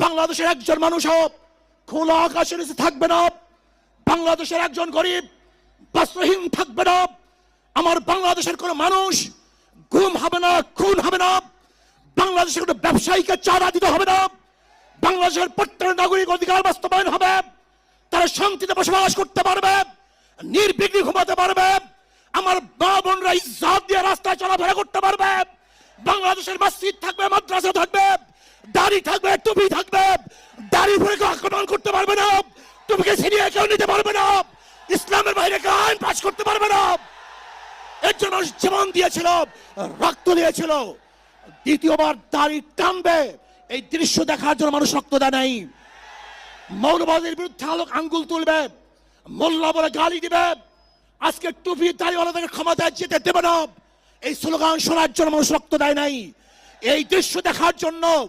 বাংলাদেশের একজন মানুষ হোক, খোলা আকাশের নিচে থাকবে না বাংলাদেশের একজন গরিব বস্ত্রহীন থাকবে না আমার বাংলাদেশের কোনো মানুষ গুম হবে না, খুন হবে না, বাংলাদেশের কোনো ব্যবসায়ীকে চাঁদা দিতে হবে না, বাংলাদেশের প্রত্যেক নাগরিক অধিকার বাস্তবায়ন হবে, তারা শান্তিতে বসবাস করতে পারবে, নির্বিঘ্নে ঘুমাতে পারবে, আমার মা বোনরা ইজ্জত দিয়ে রাস্তায় চলাফেরা করতে পারবে, বাংলাদেশের মসজিদ থাকবে, মাদ্রাসা থাকবে দাড়ি থাকবে, টুপি থাকবে। দাড়ি ভরে কেউ আক্রমণ করতে পারবে না। টুপিকে ছিনিয়ে কেউ নিতে পারবে না। ইসলামের বাইরে কেউ আইন পাস করতে পারবে না। এর জন্য জীবন দিয়েছিল, রক্ত দিয়েছিল। দ্বিতীয়বার দাড়ি টানবে। এই দৃশ্য দেখার জন্য মানুষ রক্ত দেয় নাই। মৌলবাদের বিরুদ্ধে আলোক আঙ্গুল তুলবে। মোল্লা বলে গালি দিবে। আজকে টুপি দাড়িওয়ালাদের ক্ষমতায় যেতে দেবে না। এই স্লোগান শোনার জন্য মানুষ রক্ত দেয় নাই। এই দৃশ্য দেখার জন্য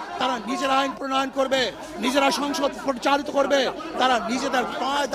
তারা নিজেরা আইন প্রণয়ন করবে নিজেরা সংসদ পরিচালিত করবে তারা নিজেদের পায়